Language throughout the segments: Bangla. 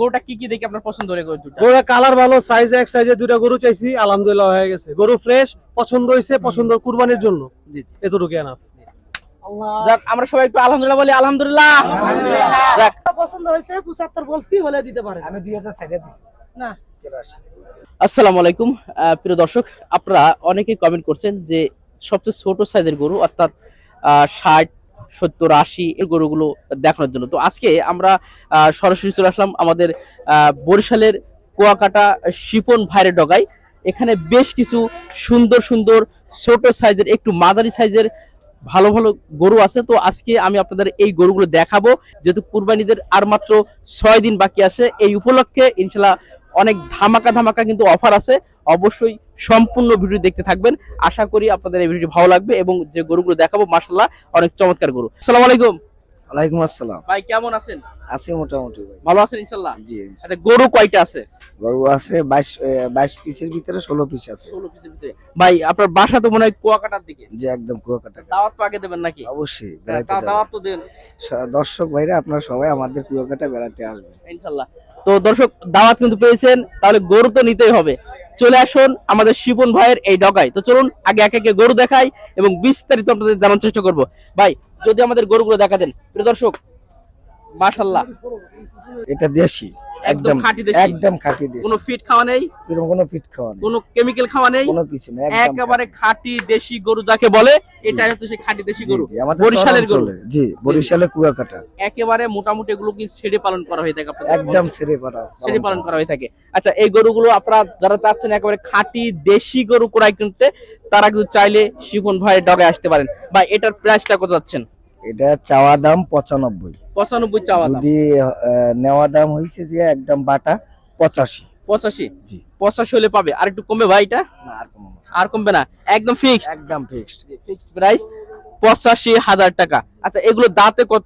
গরুটা কি কি দেখে আপনার পছন্দ হয়ে গরু দুটা গরুর কালার ভালো সাইজ এক সাইজে দুইটা গরু চাইছি আলহামদুলিল্লাহ হয়ে গেছে। গরু ফ্রেশ পছন্দ হয়েছে পছন্দ কুরবানির জন্য। জি জি। এতটুকু যাক আমরা সবাই একটু আলহামদুলিল্লাহ বলি আলহামদুলিল্লাহ। যাক। পছন্দ হয়েছে পঁচাত্তর বলছি হলে দিতে পারে আমি দুই হাজার ষাটে দিচ্ছি না। আসসালামু আলাইকুম আহ, প্রিয় দর্শক আপনারা অনেকেই কমেন্ট করছেন যে সবচেয়ে ছোট সাইজের গরু অর্থাৎ ষাট সত্তর, আশি এর গরুগুলো দেখানোর জন্য। তো আজকে আমরা সরাসরি চলে আসলাম আমাদের বরিশালের কুয়াকাটা শিপন ভাইরের ডগায়। এখানে বেশ কিছু সুন্দর সুন্দর ছোট সাইজের, একটু মাঝারি সাইজের ভালো ভালো গরু আছে। তো আজকে আমি আপনাদের এই গরুগুলো দেখাবো। যেহেতু কুরবানিদের আর মাত্র ছয় দিন বাকি আছে, এই উপলক্ষে ইনশাল্লাহ অনেক ধামাকা ধামাকা কিন্তু অফার আছে। অবশ্যই সম্পূর্ণ ভিডিও দেখতে থাকবেন। আশা করি আপনাদের এই ভিডিও ভালো লাগবে এবং যে গরুগুলো দেখাবো মাশাল্লাহ অনেক চমৎকার গরু। আসসালামু আলাইকুম। ওয়ালাইকুম আসসালাম। ভাই কেমন আছেন? আছি মোটামুটি ভাই। ভালো আছেন ইনশাল্লাহ জি আচ্ছা গরু কয়টা আছে? গরু আছে বাইশ বাইশ পিসের ভিতরে ষোলো পিস আছে। ষোলো পিসের ভিতরে। ভাই আপনার বাসা তো মনে হয় কুয়াকাটার দিকে। যে একদম কুয়াকাটা। দাওয়াত তো আগে দেবেন নাকি? অবশ্যই তা- বেড়াতে তা- যাবেন। দাওয়াত তো দেন দর্শক ভাইরা আপনারা সবাই আমাদের কুয়াকাটা বেড়াতে আসবেন। ইনশাল্লাহ তো দর্শক দাওয়াত কিন্তু পেয়েছেন তাহলে গরু তো নিতেই হবে। চলে আসুন আমাদের শিবন ভাইয়ের এই ডগায়। তো চলুন, আগে একে একে গরু দেখাই এবং বিস্তারিত আপনাদের জানার চেষ্টা করব। ভাই, যদি আমাদের গরুগুলো দেখা দেন। প্রিয় দর্শক মাশাল্লাহ এটা দেশি একদম খাঁটি দেশি। একদম খাঁটি দেশি। কোনো ফিট খাওয়া নেই? এরকম কোনো পিঠ খাওয়া নেই। কোনো কেমিক্যাল খাওয়া নেই? কোনো কিছু একেবারে খাঁটি দেশি গরু যাকে বলে এটাই হচ্ছে সেই খাঁটি দেশি গরু। বরিশালের গরু। জি বরিশালে কুয়াকাটা। একেবারে মোটামুটি এগুলো কি ছেড়ে পালন করা হয়ে থাকে আপনাদের? একদম ছেড়ে পাড়া সেটি পালন করা হয়ে থাকে। আচ্ছা এই গরুগুলো আপনারা যারা চাচ্ছেন একেবারে খাঁটি দেশি গরু ক্রয় কিনতে তারা কিন্তু চাইলে শিফন ভাইয়ের ডগে আসতে পারেন। বা এটার প্রাইসটা কত যাচ্ছেন? এটা চাওয়া দাম পঁচানব্বই। পঁচানব্বই চাওয়া যদি নেওয়া দাম হয়েছে যে একদম বাটা পঁচাশি। পঁচাশি? জি। পঁচাশি হলে পাবে। আর একটু কমবে ভাই এটা? না আর কমাবো আর কমবে না? একদম ফিক্স একদম ফিক্সড ফিক্সড প্রাইস পঁচাশি হাজার টাকা। আচ্ছা এগুলো দাঁতে কত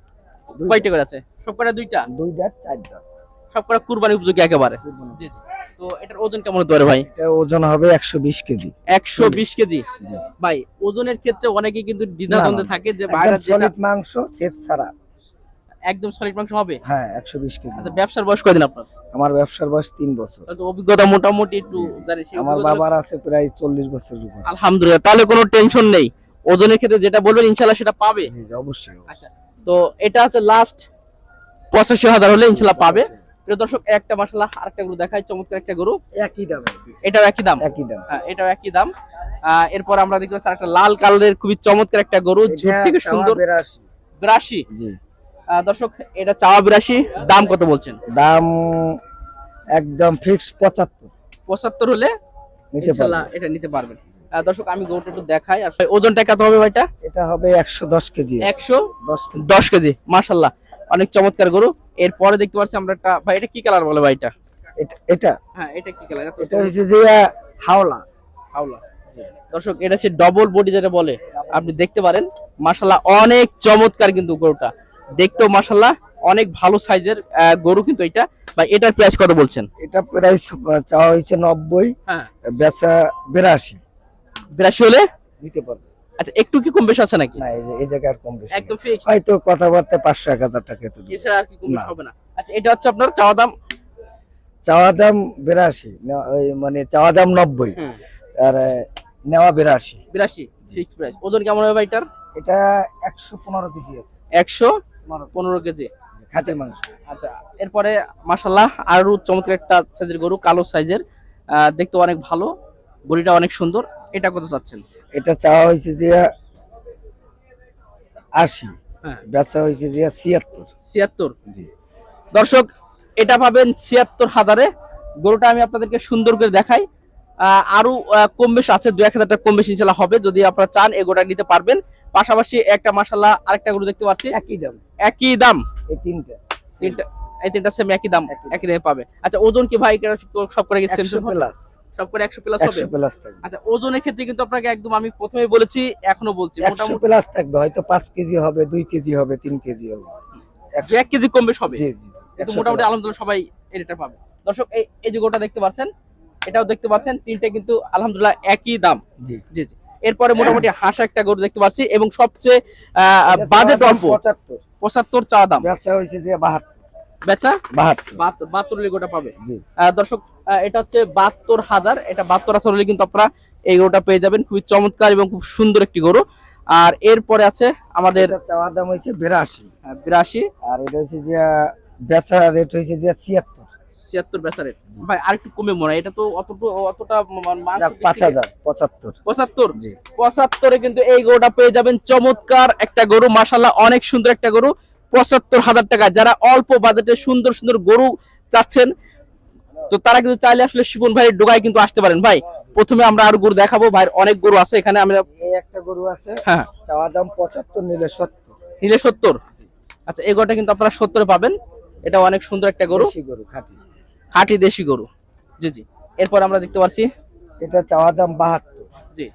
কয়টা করে আছে? সব কটা দুইটা? দুই দাঁত চার দাঁত সব কটা কুরবানি উপযোগী একেবারে? জি জি। তো এটার ওজন কেমন পারে ভাই? এটা ওজন হবে একশো বিশ কেজি। একশো বিশ কেজি? ভাই ওজনের ক্ষেত্রে অনেকে কিন্তু দ্বিধাদ্বন্দ্বে। থাকে যে যেটা সলিড মাংস সেট ছাড়া। একদম সলিড মাংস হবে? হ্যাঁ একশো বিশ কেজি। আচ্ছা ব্যবসার বয়স কয়দিন আপনার? আমার ব্যবসার বয়স তিন বছর। অভিজ্ঞতা মোটামুটি একটু আমার বাবার আছে প্রায় চল্লিশ বছর উপর। আলহামদুলিল্লাহ তাহলে কোনো টেনশন নেই। ওজনের ক্ষেত্রে যেটা বলবেন ইনশাল্লাহ সেটা পাবে। জি অবশ্যই আচ্ছা তো এটা হচ্ছে লাস্ট পঁচাশি হাজার হলে ইনশাল্লাহ পাবে। প্রিয় দর্শক একটা মাসাল্লাহ আরেকটা গরু দেখাই চমৎকার একটা গরু। একই দাম এটাও একই দাম? একই দাম। হ্যাঁ, এটাও একই দাম। আহ, এরপর আমরা দেখতে পাচ্ছি একটা লাল কালারের খুবই চমৎকার একটা গরু ঝুট থেকে সুন্দর। বিরাশি? জি। দর্শক এটা চাওয়া বিরাশি দাম কত বলছেন? দাম একদম ফিক্স পঁচাত্তর। পঁচাত্তর হলে ইনশাল্লাহ এটা নিতে পারবেন। দর্শক আমি গরুটা একটু দেখাই। আর ওজনটা কত হবে ভাইটা? এটা হবে একশো দশ কেজি একশো দশ কেজি। মাশাল্লাহ। অনেক চমৎকার গরু। এরপরে দেখতে পাচ্ছি আমরা একটা ভাই এটা কি কালার বলে ভাইটা? এটা এটা। হ্যাঁ এটা কি কালার এটা হচ্ছে যে হাওলা। হাওলা। দর্শক এটা হচ্ছে ডবল বডি যেটা বলে। আপনি দেখতে পারেন। মাশাল্লাহ অনেক চমৎকার কিন্তু গরুটা। দেখতেও মাশাল্লাহ অনেক ভালো সাইজের গরু কিন্তু এটা। ভাই এটার প্রাইস কত বলছেন? এটা প্রাইস চাওয়া হয়েছে নব্বই হ্যাঁ। বেচা বিরাশি। বিরাশি হলে? নিতে পারবে। আচ্ছা একটু কি কম বেশি আছে নাকি? না এই জায়গায় কম বেশি একদম ফিক্স হয়তো কথাবার্তা টাকা তো এছাড়া আর কি কম হবে না। আচ্ছা এটা হচ্ছে আপনার চাওয়া দাম? চাওয়া দাম বিরাশি নেওয়া- ওই মানে চাওয়া দাম নব্বই হুম, আর নেওয়া বিরাশি। বিরাশি ফিক্স প্রাইস ওজন কেমন হবে ভাইটার এটা একশো পনেরো কেজি আছে। একশো পনেরো কেজি? খাঁটি মাংস। আচ্ছা এরপরে মাশাল্লাহ আরও চমৎকার একটা সাইজের গরু কালো সাইজের। দেখতে অনেক ভালো গরুটা অনেক সুন্দর। এটা কত চাচ্ছেন? এটা চাওয়া হয়েছে যে আশি হ্যাঁ। বেচা হয়েছে যে ছিয়াত্তর। ছিয়াত্তর? জি। দর্শক এটা পাবেন ছিয়াত্তর হাজারে। গরুটা আমি আপনাদেরকে সুন্দর করে দেখাই। আহ, আরও কম বেশি আছে দু এক হাজার টাকা কম বেশি ইনশাল্লাহ হবে। যদি আপনারা চান এই গরুটা নিতে পারবেন। পাশাপাশি একটা মাসাল্লাহ আরেকটা গরু দেখতে পাচ্ছি। একই দাম। একই দাম। এই তিনটা। তিনটা এই তিনটা সেম একই দাম একই দামে। পাবে। আচ্ছা ওজন কি ভাই সব করে গেছে? প্লাস সব করে একশো প্লাস হবে? একশো প্লাস থাকবে। আচ্ছা ওজনের ক্ষেত্রে কিন্তু আপনাকে একদম আমি প্রথমে বলেছি এখনও বলছি একশো মোটামুটি প্লাস থাকবে হয়তো পাঁচ কেজি হবে দুই কেজি হবে তিন কেজি হবে। কেজি কম বেশ হবে। জি জি কিন্তু মোটামুটি। আলহামদুলিল্লাহ সবাই এটা পাবে। দর্শক এই এই যে গোটা দেখতে পাচ্ছেন এটাও দেখতে পাচ্ছেন তিনটে কিন্তু আলহামদুলিল্লাহ একই দাম। জি। জি জি। এরপরে মোটামুটি হাঁস একটা গরু দেখতে পাচ্ছি এবং সবচেয়ে বাজেট অল্প পঁচাত্তর। পঁচাত্তর চাওয়া দাম। বেচা হয়েছে যে বাহাত্তর। বেচা? বাহাত্তর। বাহাত্তর বাহাত্তর হলে গোটা পাবে? জি। দর্শক এটা হচ্ছে বাহাত্তর হাজার। এটা বাহাত্তর হাজার হলে কিন্তু আপনারা এই গরুটা পেয়ে যাবেন। খুবই চমৎকার এবং খুব সুন্দর একটি গরু। আর এরপরে আছে আমাদের চাওয়ার দাম হয়েছে বিরাশি। বিরাশি। আর এটা হচ্ছে যে বেচা রেট হয়েছে যে ছিয়াত্তর। ছিয়াত্তর বেচা রেট ভাই আর একটু কমে মনে এটা তো অতটু পাঁচ হাজার পঁচাত্তর। পঁচাত্তর? পঁচাত্তরে কিন্তু এই গরুটা পেয়ে যাবেন চমৎকার একটা গরু। মাসাল্লাহ অনেক সুন্দর একটা গরু। পঁচাত্তর হাজার টাকা। যারা অল্প বাজেটে সুন্দর সুন্দর গরু চাচ্ছেন তো তারা কিন্তু চাইলে আসলে শিবন ভাইয়ের ডোগায় কিন্তু আসতে পারেন। ভাই প্রথমে আমরা আরও গরু দেখাবো। ভাই অনেক গরু আছে এখানে। আমরা একটা গরু আছে। হ্যাঁ। চাওয়ার দাম পঁচাত্তর নিলে সত্তর। নিলে সত্তর? আচ্ছা এই গরুটা কিন্তু আপনারা সত্তরে পাবেন। এটা অনেক সুন্দর একটা গরু। দেশি গরু খাঁটি। খাঁটি দেশি গরু। জি জি। এরপর আমরা দেখতে পাচ্ছি এটা চাওয়া দাম বাহাত্তর। জি।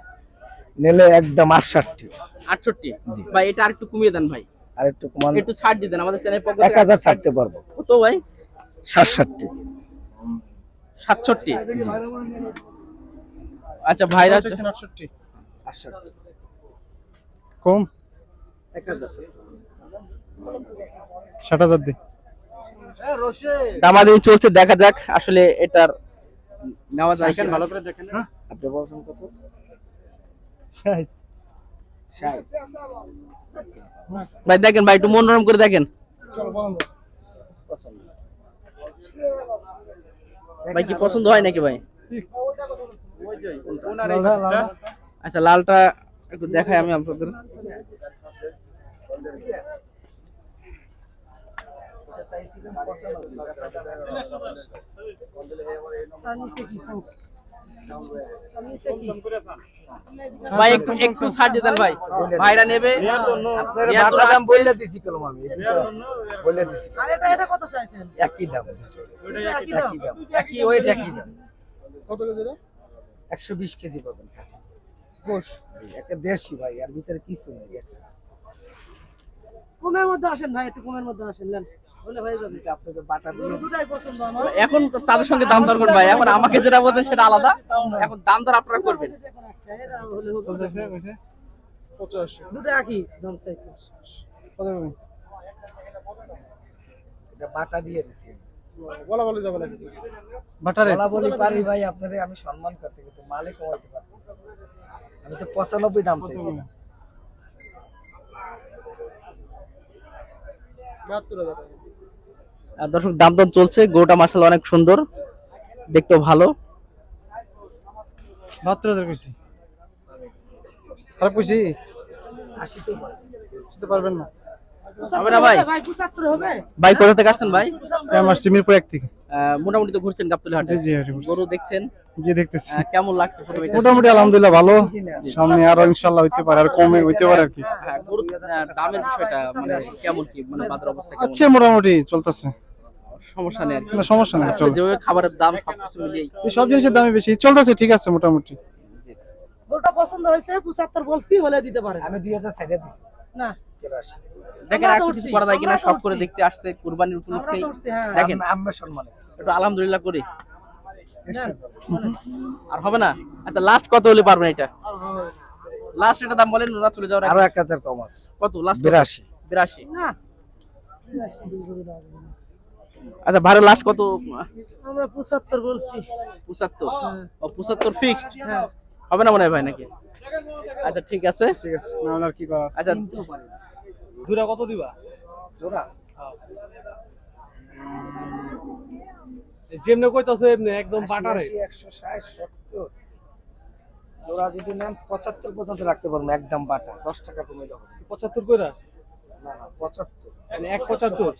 নিলে একদম আটষট্টি। আটষট্টি? জি। ভাই এটা আর একটু কমিয়ে দেন ভাই। আর একটু কমান। একটু ছাড় দিয়ে দেন আমাদের চ্যানেল পক্ষ এক হাজার ছাড়তে পারব। কত ভাই। সাতষট্টি। সাতষট্টি? আচ্ছা ভাইরা আটষট্টি। আটষট্টি। কম? এক হাজার। ষাট হাজার দি। দামাদামি চলছে দেখা যাক আসলে এটার নেওয়া যায় কিনা। ভালো করে দেখেন হ্যাঁ। আপনি বলছেন কত? ভাই দেখেন ভাই একটু মনোরম করে দেখেন। ভাই কি পছন্দ হয় নাকি ভাই? আচ্ছা লালটা একটু দেখাই আমি আপনাদের। ভাই একটু একটু ছাড় ভাই। ভাইরা নেবে। আপনার রিয়া তো বাটা দাম আসছে। বললে দিছি কলম আমি এটা তো বললে একই দাম। একই দাম। একই ওয়েট একই দাম। কত কেজি রে? একশো বিশ কেজি পাবেন গোশ একটা দেশি ভাই আর ভিতরে কিছু নেই কমের মধ্যে আসেন ভাই একটু কমের মধ্যে আসেন এখন তাদের সঙ্গে দাম দর করবেন ভাই। এখন আমাকে যেটা বলছেন সেটা আলাদা। এখন দাম দর আপনারা করবেন। দুটো একই দাম চাইছে। বাটা দিয়ে দিছি বলা বলে যাবে নাকি? বাটারে বলা বলি পারি ভাই আপনারে আমি সম্মান করতে কিন্তু মালিক কমাইতে পারতেছি আমি তো পঁচানব্বই দাম চাইছি না। দর্শক দাম দর চলছে। গরুটা মাসাল অনেক সুন্দর। দেখতেও ভালো। বাহাত্তর হাজার কইছি খারাপ কইছি আশি তো বলে। বুঝতে পারবেন না। হবে না ভাই? ভাই পঁচাত্তর হবে। ভাই কোথা থেকে আসছেন ভাই? আমার সিমিরপুর এক থেকে। মোটামুটি তো ঘুরছেন গাবতলি হাটে জি জি গরু দেখছেন? জি দেখতেছি। কেমন লাগছে মোটামুটি আলহামদুলিল্লাহ ভালো। সামনে আরও ইনশাল্লাহ হইতে পারে আর কমে হইতে পারে আর কি। হ্যাঁ, দামের বিষয়টা মানে কেমন কি মানে বাজার অবস্থা কেমন? মোটামুটি চলতেছে। সমস্যা নেই আর সমস্যা নেই আসলে চল যেভাবে খাবারের দাম সবকিছু মিলিয়ে সব জিনিসের দামই বেশি। চলতেছে ঠিক আছে মোটামুটি। গরুটা পছন্দ হয়েছে পঁচাত্তর বলছি হলে দিতে পারে। আমি দুই হাজার ছেড়ে দিছি। না। দেখেন আর কিছু করা যায় কিনা সব করে দেখতে আসছে কুরবানির উঠছি, হ্যাঁ। দেখেন। আমরা সম্মানে। একটু আলহামদুলিল্লাহ করি। আর হবে না? আচ্ছা লাস্ট কত হলে পারবেন এটা? লাস্ট এটা দাম বলেন না চলে যাওয়ার আরও এক হাজার কম আছে। কত? লাস্ট বিরাশি। বিরাশি। না। আচ্ছা ভাড়া লাস্ট কত? আমরা 75 বলছি। 75 ও 75 ফিক্সড হ্যাঁ। হবে না মনে হয় ভাই নাকি? আচ্ছা ঠিক আছে। ঠিক আছে না আমরা কি করব আচ্ছা দুরা কত দিবা? দুরা? যেমনে কইতাছো এমনি একদম বাটারে। 160 70 দুরা যদি নেন 75 পর্যন্ত রাখতে পারব একদম বাটা। 10 টাকা কমে যাবে। 75 কইরা? না না 75 মানে 175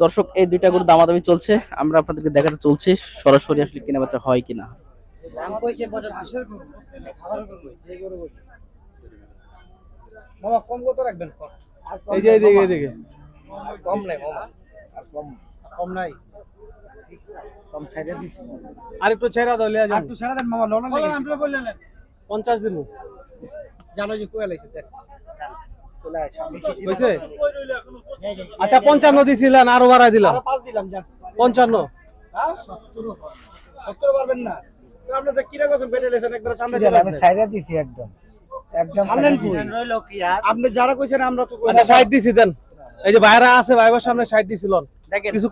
দর্শক এই দুইটা গুলো দামাদামি চলছে। আমরা আপনাদেরকে দেখাতে চলছি সরাসরি আসলে কেনাবেচা হয় কিনা। দাম কইছে পঁচাত্তর খাবার গরু? যে গরু বলছে। মামা কম কত রাখবেন? এই যে নাই এইদিকে মামা। এইদিকে আর কম নাই মামা। আর কম কম নাই? কম সাইডে দিছি। আর একটু ছেড়া দাও লিয়া একটু ছেড়ে দেন মামা লোন লাগে আমরা বললেন। পঞ্চাশ দিন। জানো যে কোয়া লাইছে দেখ। আচ্ছা পঞ্চান্ন দিছিলেন আরও বাড়াই দিলাম। পঞ্চান্ন। হ্যাঁ 70 70 পারবেন না। তো আপনি তো কিরা করছেন বেটে লেছেন? একবার সামনে আমি সাইডে দিছি একদম। একদম সামনে আপনি যারা কইছেন আমরা তো আচ্ছা ষাট দিছি দেন। এই যে বাইরে আছে ভাইবার সামনে ষাট দিছিল দেখেন কিছু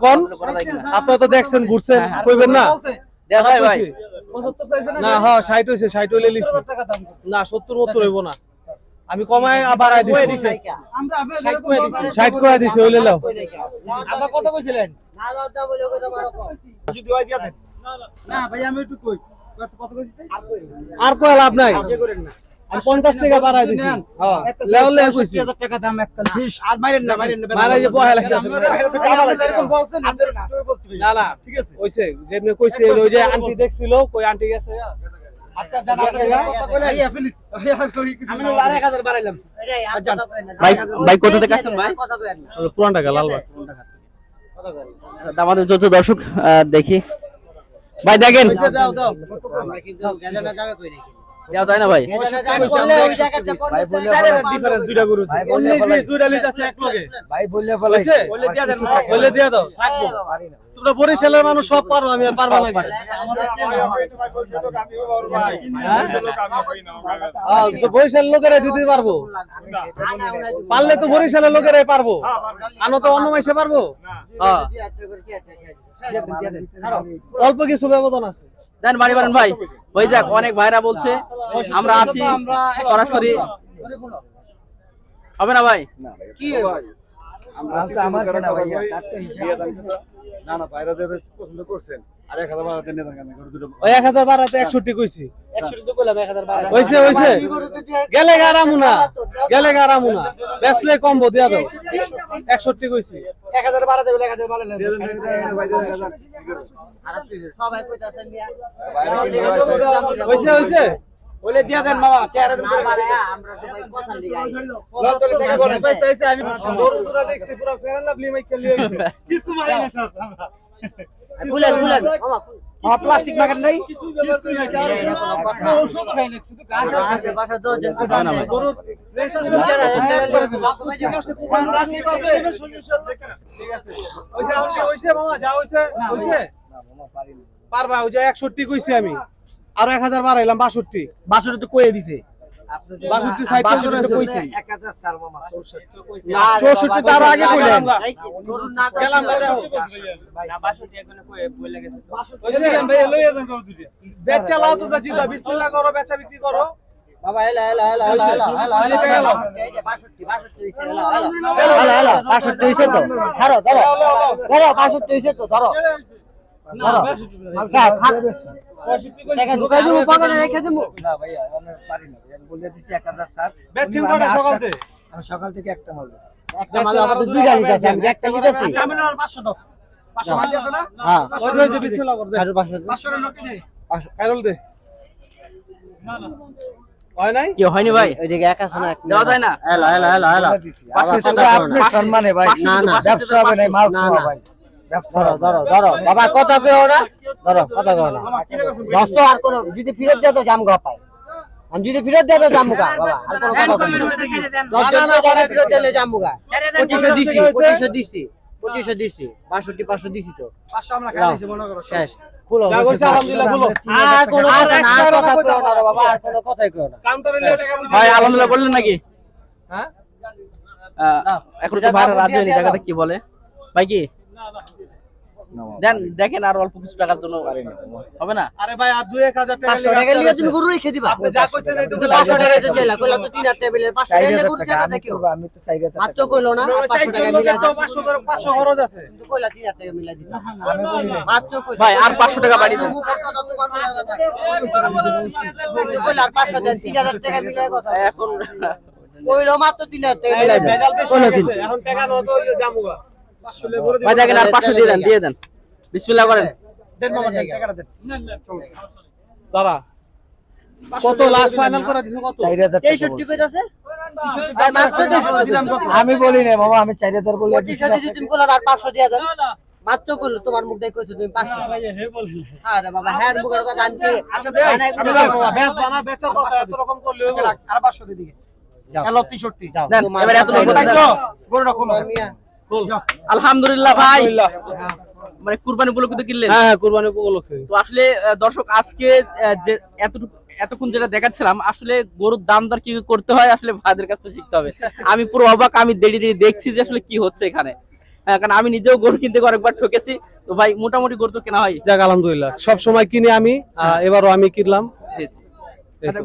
কিনা। আপনারা তো দেখছেন ঘুরছেন হ্যাঁ, হ্যাঁ। কইবেন না? দেয়া যায় ভাই 75 চাইছেন না হ্যাঁ হইলে লিছি। না হইব না। আমি কমায় বাড়াই দিছি। আমরা আপনার ষাট কইয়া দিছি ষাট করে দিছি হইলে লাও। আমরা কত কইছিলেন? যদি দিয়া দেন না ভাই আমি একটু কই। আর কয় লাভ নাই? যে করেন না। আমি পঞ্চাশ টাকা বাড়াই হ্যাঁ। লেও লেও কইছি। 60000 টাকা দাম একটা আর মাইরেন না মাইরেন না মারাই যে বহাই লাগছে এরকম বলছেন আপনি বলছি না না। ঠিক আছে। কইছে যেমনি কইছে ওই যে আন্টি দেখছিল কই আন্টি গেছে আচ্ছা জানা আছে কথা কইলেন ভাইয়া প্লিজ আমি আর 1000 বাড়াইলাম। ভাই ভাই কোথা থেকে আসছেন ভাই? পুরান টাকা লালবাগ। দর্শক দেখি। ভাই দেখেন। দাও দাও। দেওয়া যায় না ভাই? ভাই বলে ডিফারেন্স দুইটা গরু ভাই বলে 19 ফেলাইছে। 20 দুইটা লিটার এক লগে ভাই বলে হইছে? ফেলাইছে বলে দিয়া দেন বলে দিয়া দাও থাকব পারি না তোমরা বরিশালের মানুষ সব পারব আমি আর পারব না কি? হ্যাঁ, তো বরিশালের লোকেরাই দিতে পারব। পারলে তো বরিশালের লোকেরাই পারব। আনো তো অন্য মাইসে পারব? হ্যাঁ। অল্প কিছু ব্যবধান আছে। দেন বাড়ি বাড়েন ভাই। হয়ে যাক অনেক ভাইরা বলছে আমরা আছি সরাসরি। হবে না ভাই? মাল তো আমার কেনা ভাইয়া তো হিসাব না না বাইরে দিয়ে পছন্দ করছেন আর এক হাজার বাড়াতে নিয়ে যান গরু দুটো ওই এক হাজার বারাতে একষট্টি কইছি। হইছে হইছে। গেলে গারামু না গেলে গারামু না বেচলে কমবো দিয়া দাও একষট্টি কইছি। এক হাজার বাড়াতে বলে এক হাজার বাড়ালেন হইছে হইছে। বলে দিয়া দেন মামা চেয়ারের উপরে আমি গরু দুরা দেখছি পুরো ফেরান লাভলি মাইকে লিয়ে হইছে কিছু মারি না স্যার বুলেন বুলেন মামা প্লাস্টিক মাগার নাই? ঔষধ খাই না শুধু না ভাই। গরুর ফ্রেশ আছে ঠিক আছে। হইছে হইছে হইছে মামা যা হইছে হইছে? পারবা ওই যে 61 কইছি আমি। আর 1000 বাড়াইলাম 62 বাসরে তো কয়ে দিছে বাষট্টি সাইড বাষট্টি করে কইছি এক হাজার সার মামা চৌষট্টি কইছি না, 64 তার আগে কইলেন গেলাম না দেখো হইছে ভাই লইয়া যান গরু দুইটা বেচা লাও তোমরা জিতা বিসমিল্লাহ করো বেচা বিক্রি করো বাবা এলা এলা এলা এলা এলা শুধু টাকা লাও। এই যে 62 62 এলা এলা এলা এলা 62 হইছে তো ধরো ধরো লাও, লাও, লাও। ধরো 62 হইছে তো ধরো ধরো। 62 হালকা টাকা ঢুকাই দেবো পকেটে রেখে দেবো। না ভাইয়া আমি পারি না ভাইয়া। আমি বলে দিছি এক হাজার সার বেচছেন আমি কটা আশা- সকাল থেকে? একটা মাল একটা মাল আমাদের দুইটা লিটার আমি একটা লিটার আচ্ছা আমি আর 500 দাও 500 মাল আছে না? হ্যাঁ। হইছে হইছে বিসমিল্লাহ কর দে কারও পাশে 500 এর নোট নেই। খাইরুল দে। হয় নাই? কি হয়নি ভাই? ওইদিকে একা শোনা দেওয়া না। এলা এলা এলা এলা বলে দিছি। আবার শুধু সম্মানে ভাই। না, না। ব্যবসা হবে না মাল না, ভাই। ধরো হবে। ধরো ধরো বাবা কথা কেউ না? ধরো কথা কেউ না। দশ আর কোনো যদি ফেরত দেয় তো জাম গা পায়। আমি যদি ফেরত দেয় তো জামু বাবা আর কোনো কথা বলব ফেরত দিলে পঁচিশশো দিছি পঁচিশশো দিছি পঁচিশশো দিছি বাষট্টি পাঁচশো দিছি তো। 500 আমরা খাইছি মনে করো। শেষ। আলহামদুলিল্লাহ বললেন নাকি? হ্যাঁ? এখন তো ভাইরা রাজি হয়নি কি বলে? ভাই কি? দেন দেখেন আর অল্প কিছু টাকার জন্য। হবে না? আরে ভাই আর 2000 টাকা পাঁচশো টাকা লিয়ে তুমি গরু রেখে দিবা। আপনি যা কইছেন এই তো তুমি পাঁচশো টাকা তো চাইলা কইলা তো তিন হাজার টেবিলে পাঁচশো চার টাকা গরু টাকা, টাকা আমি তো চার হাজার মাত্র কইলো না আর পাঁচশো টাকা মিলা তো 500 করে 500 খরচ আছে। কিন্তু কইলা তিন হাজার টাকা মিলা দিতা আমি বলি মাত্র কইছো ভাই আর পাঁচশো টাকা বাড়িয়ে দেন। কইলা আর পাঁচশো দেন তিন হাজার টাকা মিলা কথা। এখন কইলো মাত্র তিন হাজার টাকা মিলা গেছে এখন টাকা নত হইলে জামুগা। 500 ভাই দেখেন আর পাঁচশো দিয়ে দেন দিয়ে দেন। বিসমিল্লাহ করেন। দেন মামা দেন টাকাটা দেন। দাঁড়া। কত লাস্ট ফাইনাল করে দিছো কত? চার হাজার টাকা তেষট্টি বলছি। কইতাছে? ভাই মাত্র তেষট্টি দিলাম কত? আমি বলি না মামা আমি চার হাজার বলে দিছি। পঁচিশশো তুমি কইলা আর পাঁচশো দিয়া দেন। পাঁচশো করল তোমার মুখ দেখে কইছো তুমি পাঁচশো। আরে বাবা হ্যাঁ মুখের কথা আমি আচ্ছা আমি দেবো। বেচ জানা, বেচার কথা, এত রকম করলে হইবো? আর পাঁচশো দিকে। যাও। 63 যাও, এবার এত নম্বর বলো। খোলো। আলহামদুলিল্লাহ ভাই। মানে কুরবানি উপলক্ষে তো কিনলেন? হ্যাঁ হ্যাঁ কুরবানি উপলক্ষে। তো আসলে দর্শক আজকে যে এতটুকু এতক্ষণ যেটা দেখাচ্ছিলাম আসলে গরুর দাম দর কি করতে হয় আসলে ভাইদের কাছে শিখতে হবে। আমি পুরো অবাক আমি দেরি দেরি দেখছি যে আসলে কি হচ্ছে এখানে। হ্যাঁ, কারণ আমি নিজেও গরু কিনতে একবার ঠকেছি। তো ভাই মোটামুটি গরু তো কেনা হয়। যাক আলহামদুলিল্লাহ। সব সময় কিনে আমি এবারও আমি কিনলাম।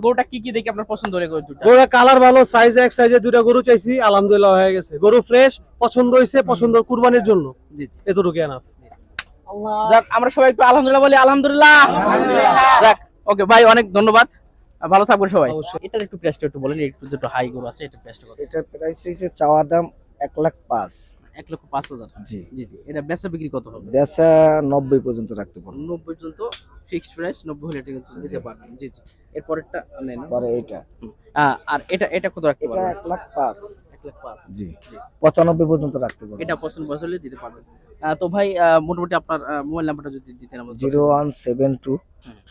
গরুটা কি কি দেখে আপনার পছন্দ গরু দুটা গরুটা কালার ভালো সাইজ এক সাইজে দুইটা গরু চাইছি আলহামদুলিল্লাহ হয়ে গেছে। গরু ফ্রেশ পছন্দ হয়েছে পছন্দ কুরবানির জন্য। জি জি। এতটুকু না যাক আমরা সবাই একটু আলহামদুলিল্লাহ বলি আলহামদুলিল্লাহ। যাক ওকে ভাই অনেক ধন্যবাদ। ভালো থাকবেন সবাই। এটার একটু প্রাইসটা একটু বলেন একটু দুটো হাই গরু আছে এটা প্রাইসটা কত? এটার প্রাইস হয়েছে চাওয়া দাম এক লাখ পাঁচ। এক লক্ষ পাঁচ হাজার। জি। জি জি এটা বেচা বিক্রি কত হবে? বেচা নব্বই পর্যন্ত রাখতে পারব। নব্বই পর্যন্ত ফিক্সড প্রাইস নব্বই হলে কিন্তু দিতে পারবেন। জি জি। এরপরেরটা নেই না পরে এটা আর এটা এটা কত রাখতে এটা পারবেন? এক লাখ পাঁচ। এক লাখ পাঁচ। জি। জি। পঁচানব্বই পর্যন্ত রাখতে পারব এটা পছন্দ পছন্দ হলে দিতে পারবেন। তো ভাই মোটামুটি আপনার মোবাইল নাম্বারটা যদি দিতেন আমাদের zero one seven two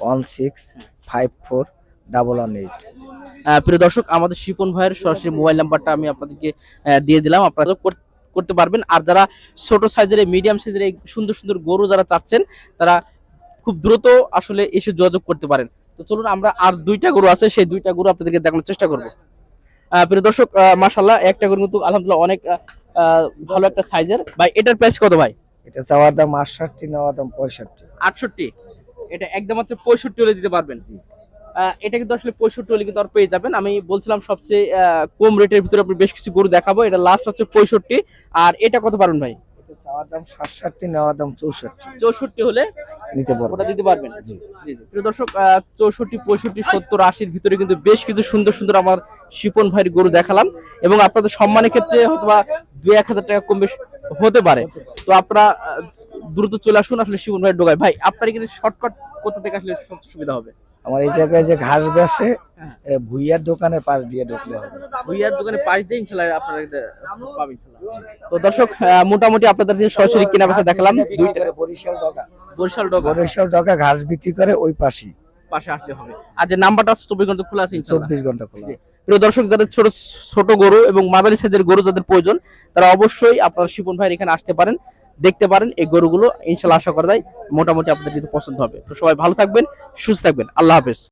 one six five four double one eight. প্রিয় দর্শক আমাদের শিপন ভাইয়ের সরাসরি মোবাইল নাম্বারটা আমি আপনাদেরকে দিয়ে দিলাম। আপনারা করতে পারবেন। আর যারা ছোট সাইজের মিডিয়াম সাইজের সুন্দর সুন্দর গরু যারা চাচ্ছেন তারা খুব দ্রুত আসলে এসে যোগাযোগ করতে পারেন। তো চলুন আমরা আর দুইটা গরু আছে সেই দুইটা গরু আপনাদেরকে দেখানোর চেষ্টা করব। প্রিয় দর্শক মাসাল্লাহ একটা গরু কিন্তু আলহামদুলিল্লাহ অনেক ভালো একটা সাইজের ভাই এটার প্রাইস কত ভাই? এটা চাওয়ার দাম আটষট্টি নেওয়ার দাম পঁয়ষট্টি। আটষট্টি? এটা একদম হচ্ছে পঁয়ষট্টি হলে দিতে পারবেন। এটা কিন্তু আসলে পঁয়ষট্টি হলে কিন্তু আর পেয়ে যাবেন। আমি বলছিলাম সবচেয়ে আহ, কম রেটের ভিতরে আপনি বেশ কিছু গরু দেখাবো। এটা লাস্ট হচ্ছে পঁয়ষট্টি। আর এটা কত পারবেন ভাই? চাওয়ার দাম সাতষট্টি নেওয়ার দাম চৌষট্টি। চৌষট্টি হলে নিতে পারব। ওটা দিতে পারবেন? জি। প্রিয় দর্শক চৌষট্টি পঁয়ষট্টি সত্তর আশির ভিতরে কিন্তু বেশ কিছু সুন্দর সুন্দর আমার শিপন ভাইয়ের গরু দেখালাম এবং আপনাদের সম্মানের ক্ষেত্রে হয়তোবা দুই এক হাজার টাকা কম বেশ হতে পারে। তো আপনারা দ্রুত চলে আসুন আসলে শিপন ভাইয়ের ডোগায় ভাই আপনার এখানে শর্টকাট কোথা থেকে আসলে সুবিধা হবে? আমার এই জায়গায় যে ঘাস বেসে। ভুইয়ার দোকানের পাশ দিয়ে ঢুকলে হবে। ভুইয়ার দোকানে পাশ দিয়ে ইনশাল্লাহ আপনারা পাবেন তো দর্শক মোটামুটি আপনাদের যে সরাসরি কেনা বেচা দেখালাম দুইটা বরিশাল ডগা। বরিশাল ডগা। বরিশাল ডগা ঘাস বিক্রি করে ওই পাশে পাশে আসলে হবে। আর যে নাম্বারটা চব্বিশ ঘণ্টা খোলা আছে ইনশাল্লাহ। চব্বিশ ঘণ্টা খোলা। প্রিয় দর্শক যাদের ছোট ছোট গরু এবং মাদারি সাইজের গরু যাদের প্রয়োজন তারা অবশ্যই আপনার শিপন ভাইয়ের এখানে আসতে পারেন। দেখতে পারেন এই গরুগুলো, ইনশাল্লাহ আশা করা যায় মোটামুটি আপনাদের কিন্তু পছন্দ হবে। তো সবাই ভালো থাকবেন, সুস্থ থাকবেন। আল্লাহ হাফেজ।